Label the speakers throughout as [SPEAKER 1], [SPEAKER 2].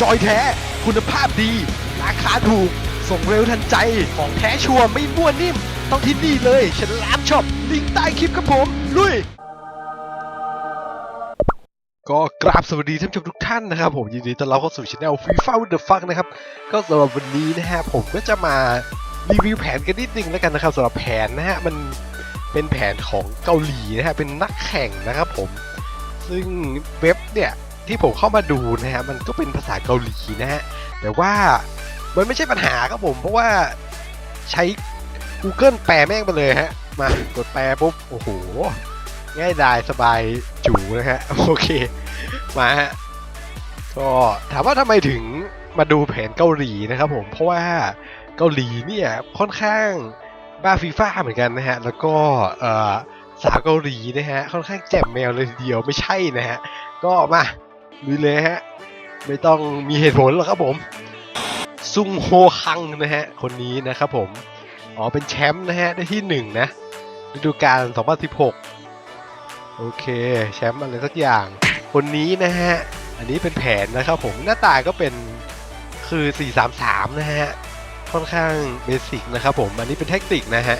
[SPEAKER 1] จอยแท้ คุณภาพดี ราคาถูก ส่งเร็วทันใจ ของแท้ชัวร์ไม่มั่วนิ่ม ต้องที่นี่เลยฉันลามช็อปลิงก์ใต้คลิปครับผม ลุย ก็กราบสวัสดีท่านผู้ชมทุกท่านนะครับผมยินดีต้อนรับเข้าสู่ช anel FIFA with the fuck นะครับ ก็สำหรับวันนี้นะฮะผมก็จะมารีวิวแผนกันนิดนึงแล้วกันนะครับสำหรับแผนนะฮะมันเป็นแผนของเกาหลีนะฮะเป็นนักแข่งนะครับผม ซึ่งเว็บเนี่ย ที่ผมเข้ามาดูนะฮะมันก็เป็นภาษาเกาหลีนะฮะแต่ว่ามันไม่ใช่ปัญหาครับผม เพราะว่าใช้ Google แปลแม่งไปเลยฮะ มากดแปลปุ๊บ โอ้โห ง่ายดายสบายจูนะฮะ โอเค มาฮะก็ถามว่าทำไมถึงมาดูแผนเกาหลีนะครับผม เพราะว่าเกาหลีเนี่ยค่อนข้างบ้าฟีฟ่าเหมือนกันนะฮะ แล้วก็สาวเกาหลีนะฮะ ค่อนข้างแจ่มแมวเลยทีเดียวไม่ใช่นะฮะ ก็มา ดูเลยฮะ ไม่ต้องมีเหตุผลหรอกครับผม ซุงโฮคังนะฮะ คนนี้นะครับผม อ๋อ เป็นแชมป์นะฮะ ได้ที่หนึ่งนะ ฤดูกาล 2016 โอเค แชมป์อะไรสักอย่าง คนนี้นะฮะ อันนี้เป็นแผนนะครับผม หน้าตาก็เป็นคือ 433 นะฮะ ค่อนข้างเบสิกนะครับผม อันนี้เป็นแท็กติกนะฮะ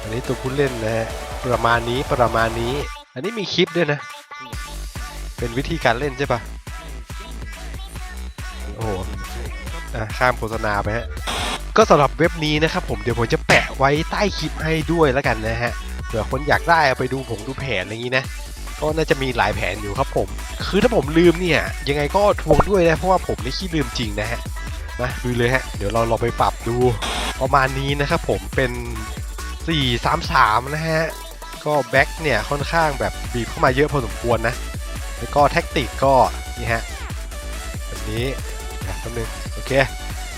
[SPEAKER 1] อันนี้ตัวผู้เล่นนะฮะ ประมาณนี้ประมาณนี้ อันนี้มีคลิปด้วยนะ เป็นวิธีการเล่นใช่ปะโอ้โหอะข้ามโฆษณาไปฮะ ก็สำหรับเว็บนี้นะครับผมเดี๋ยวผมจะแปะไว้ใต้คลิปให้ด้วยแล้วกันนะฮะ เผื่อคนอยากได้เอาไปดูผมดูแผนอะไรอย่างนี้นะ ก็น่าจะมีหลายแผนอยู่ครับผม คือถ้าผมลืมเนี่ย ยังไงก็ทวงด้วยนะ เพราะว่าผมนี่ขี้ลืมจริงนะฮะมาดูเลยฮะ เดี๋ยวเราลองไปปรับดูประมาณนี้นะครับผมเป็น 4-3-3 นะฮะ ก็แบ็คเนี่ยค่อนข้างแบบบีบเข้ามาเยอะพอสมควรนะ แล้วก็แท็กติกก็นี่ฮะแบบนี้นะแป๊บนึงโอเค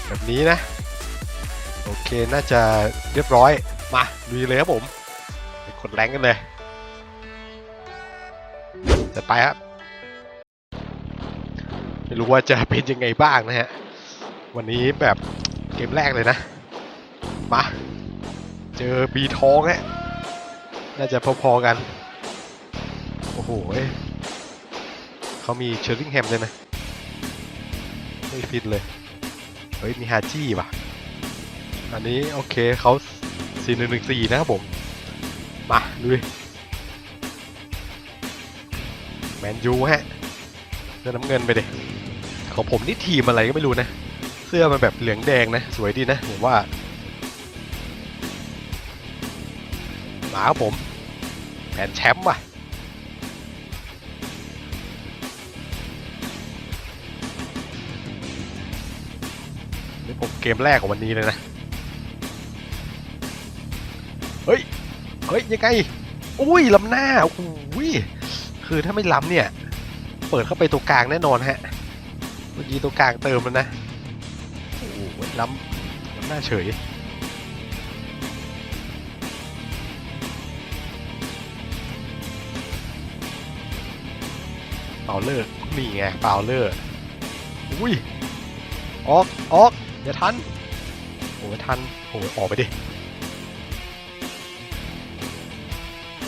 [SPEAKER 1] แบบนี้นะ โอเคน่าจะเรียบร้อยมาลุยเลยครับผมไปกดแรงกันเลยจะไปครับไม่รู้ว่าจะเป็นยังไงบ้างนะฮะ วันนี้แบบเกมแรกเลยนะ มา เจอบีทองฮะน่าจะพอๆกัน โอ้โห เขามีเชอร์ลิงแฮมด้วยนะ ไม่ฟิตเลย เฮ้ย มีฮาจี้ว่ะ อันนี้โอเคเขา4114นะครับผม มาดูดิ แมนยูฮะเสื้อน้ำเงินไปดิของผมนี่ทีมอะไรก็ไม่รู้นะ เสื้อมันแบบเหลืองแดงนะ สวยดีนะผมว่ามาครับผมแผนแชมป์ว่ะ เกมแรกของวันนี้เลยนะ เฮ้ย เฮ้ย ยังไง อุ้ยล้ำหน้าโอ้ยคือถ้าไม่ล้ำเนี่ย เปิดเข้าไปตัวกลางแน่นอนฮะ เมื่อกี้ตัวกลางเติมแล้วนะ โอ้โหล้ำล้ำหน้าเฉยเปาเลอร์นี่ไงเปาเลอร์อุ้ยออกออก อย่าทันโอ้ยทันโอ้ยออกไปดิ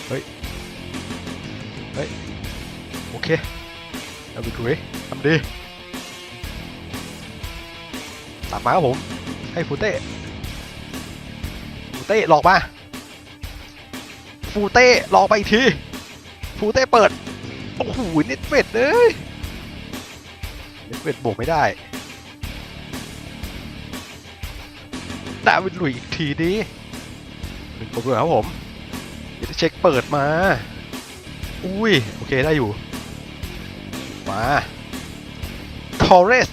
[SPEAKER 1] เฮ้ย เฮ้ย โอเคเอาไปคุยทำดีตัดมาครับผม ให้ฟูเต้ฟูเต้หลอกมาฟูเต้หลอกไปอีกทีฟูเต้เปิด โอ้โหเน็ตเฟดเลยเน็ตเฟดบวกไม่ได้ ดาวิดหลุยอีกทีดิหนึ่งประตูครับผมเดี๋ยวจะเช็คเปิดมา อุ้ย โอเคได้อยู่ มาทอร์เรส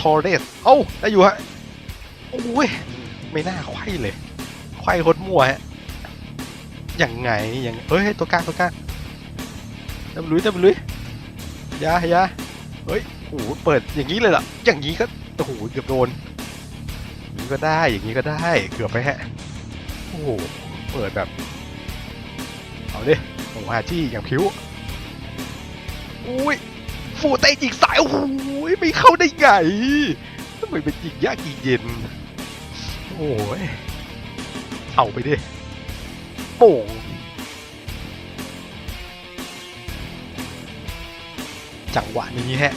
[SPEAKER 1] ทอร์เรสเอ้า ได้อยู่ฮะอุ้ย ไม่น่าไขว้เลย ไขว้โคตรมั่วฮะยังไงยังเฮ้ย ตัวกลางตัวกลางดับลุยดับลุยยายาเฮ้ยโอ้โหเปิดอย่างนี้เลยเหรออย่างนี้ก็โอ้โหเกือบโดน ก็ได้ อย่างนี้ก็ได้ เกือบไปฮะ โอ้โห เปิดแบบ เอาดิโอ้โหฮาจี้อย่างผิว อุ้ย ฟูเตจิกสาย โอ้โหไม่เข้าได้ไงทำไมเป็นจิกยากจิกเย็น โอ้ย เอาไปดิ โป่งจังหวะนี้ฮะ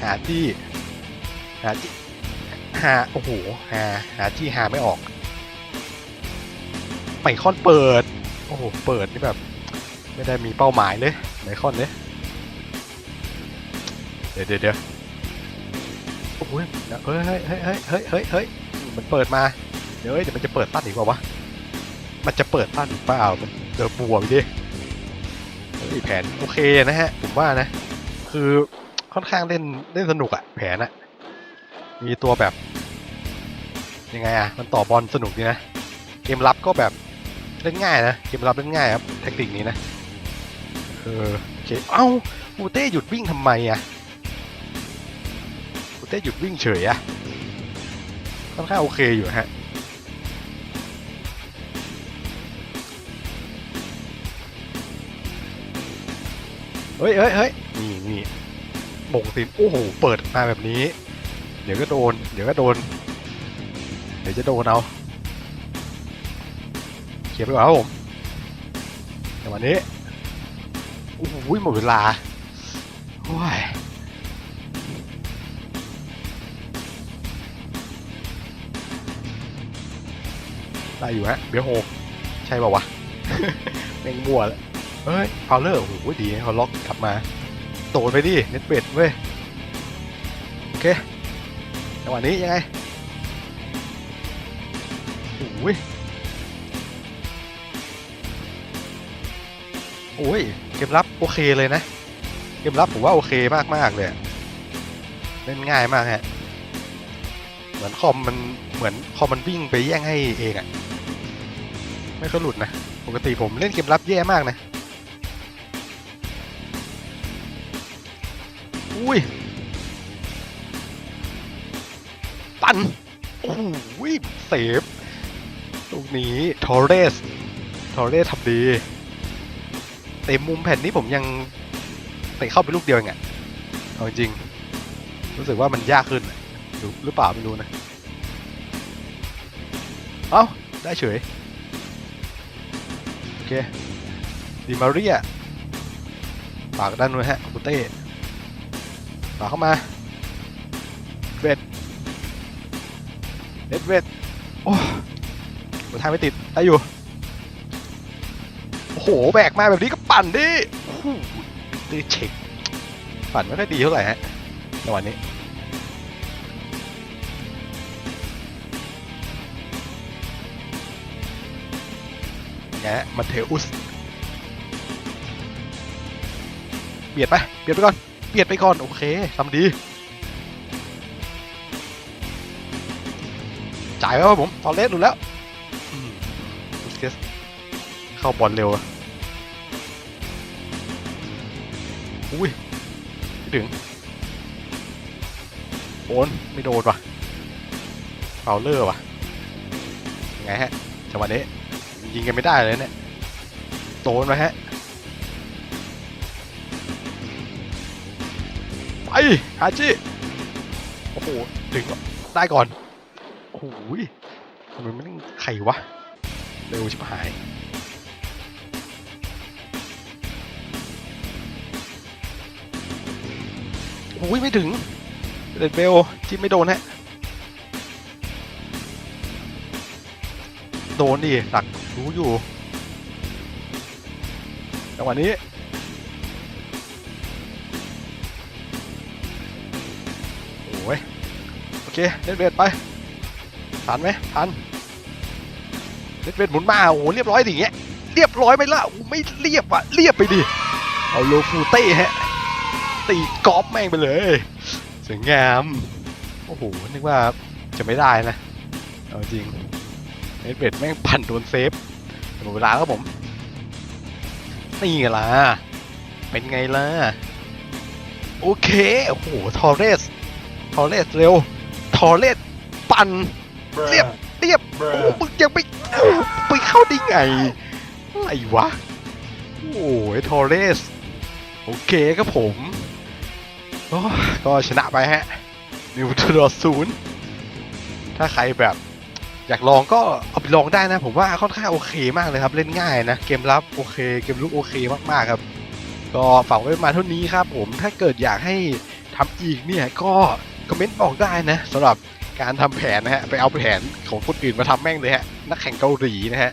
[SPEAKER 1] หาที่ หาที่ หาโอ้โหหาหาที่หาไม่ออกไมคอนเปิด โอ้โห เปิดนี่แบบ ไม่ได้มีเป้าหมายเลยไมคอนเนี่ยเดี๋ยวเดี๋ยวโอ้โหเฮ้ยเฮ้ยเฮ้ยเฮ้ยเฮ้ยเฮ้ยเฮ้ยมันเปิดมา เดี๋ยวเดี๋ยวมันจะเปิดตั้นอีกเปล่าวะ มันจะเปิดตั้นอีกเปล่ามันเดินบัวไปดิเฮ้แผนโอเคนะฮะ ผมว่านะ คือค่อนข้างเล่นเล่นสนุกอะแผนอะ มีตัวแบบ ยังไงอะมันต่อบอลสนุกดีนะ เกมรับก็แบบเล่นง่ายนะ เกมรับเล่นง่ายครับแทคติกนี้นะ เออโอเค เอ้าอูเต้หยุดวิ่งทำไมอะอูเต้หยุดวิ่งเฉยอะค่อนข้างโอเคอยู่ฮะเฮ้ยเฮ้ยเฮ้ยนี่นี่บ่งสินโอ้โห เปิดมาแบบนี้ ดี๋ยวก็โดน เดี๋ยวก็โดน เดี๋ยวจะโดนเอาเคลียร์ไปก่อนครับผมแต่วันนี้โอ้โหหมดเวลาโอ้ยได้อยู่ฮะเบียโฮใช่ป่าวะแม่งมั่วแล้วเฮ้ยพาวเลอร์โอ้โหดีเขาล็อกกลับมาโดนไปดิเน็ตเบดเว้ย โอเค จังหวะนี้ยังไงโอ้ยโอ้ยเกมรับโอเคเลยนะ เกมรับผมว่าโอเคมากมากเลยเล่นง่ายมากฮะเหมือนคอมมันเหมือนคอมมันวิ่งไปแย่งให้เองอะไม่ค่อยหลุดนะปกติผมเล่นเกมรับแย่มากนะอุ้ยันโอ้โหเซฟตรงนี้ทอร์เรสทอร์เรสทำดีเต็มมุมแผ่นนี้ผมยังเตะเข้าไปลูกเดียวเองอะเอาจริง รู้สึกว่ามันยากขึ้นหรือหรือเปล่าไม่รู้นะ เอ้า ได้เฉย โอเคดิมาเรียฝากด้านนู้นฮะคุณเต้ฝากเข้ามาเวท เอ็ดเวทโอ้หัวทางไม่ติดได้อยู่ โอ้โห แบกมาแบบนี้ก็ปั่นดิโอ้โหตีเช็คปั่นไม่ค่อยดีเท่าไหร่ฮะจังหวะนี้ไงฮะมาเทอุส เบียดไป เบียดไปก่อน เบียดไปก่อน โอเคทำดีายไว้ครับผมตอนเล่นดูแล้วบุสเกสเข้าบอลเร็วอะอุ้ยไม่ถึงโอนไม่โดนว่ะเฟาเลอร์ว่ะยังไงฮะจังหวะนี้ยิงกันไม่ได้เลยเนี่ยโดนไหมฮะไปฮาจิโอ้โหถึงแล้วได้ก่อน โอ้โหทำไมมันไข่วะ เร็วชิบหายโอ้ยไม่ถึงเดดเบลจิ้มไม่โดนฮะ โดนดิตักรู้อยู่จังหวะนี้โอ้ยโอเคเล่นเวทไป ทันไหมทันเล่นเวทหมุนมาโอ้โหเรียบร้อยดิอย่างเงี้ยเรียบร้อยไปละโอ้ไม่เรียบอะเรียบไปดิเอาโลฟูเต้ฮะตีกอล์ฟแม่งไปเลยสวยงามโอ้โหนึกว่าจะไม่ได้นะเอาจริงเอ็ดเวดแม่งปั่นโดนเซฟหมดเวลาแล้วผมนี่ไงล่ะเป็นไงล่ะโอเคโอ้โหทอร์เรสทอร์เรสเร็วทอร์เรสปั่น เรียบเรียบโอ้มึงยังไม่ไปเข้าได้ไงอะไรวะ โอ้ยทอร์เรส โอเคครับผมโอ้ยก็ชนะไปฮะนิวทรอศูนย์ถ้าใครแบบอยากลองก็เอาไปลองได้นะ ผมว่าค่อนข้างโอเคมากเลยครับ เล่นง่ายนะ เกมรับโอเค เกมลุกโอเคมากๆครับ ก็ฝากไว้ประมาณเท่านี้ครับผมถ้าเกิดอยากให้ททำอีกเนี่ยก็คอมเมนต์บอกได้นะสำหรับ การทำแผนนะฮะไปเอาแผนของคนอื่นมาทำแม่งเลยฮะนักแข่งเกาหลีนะฮะ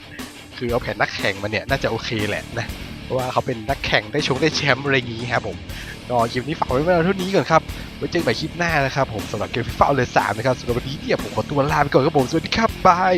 [SPEAKER 1] คือเอาแผนนักแข่งมาเนี่ยน่าจะโอเคแหละนะเพราะว่าเขาเป็นนักแข่งได้ชงได้แชมป์อะไรอย่างงี้ครับผมก็คลิปนี้ฝากไว้เท่านี้ก่อนครับไว้เจอกันใหม่คลิปหน้านะครับผมสำหรับเกมฟิฟ่าเลยสามนะครับสำหรับวันนี้เนี่ยผมขอตัวลาไปก่อนครับผมสวัสดีครับบาย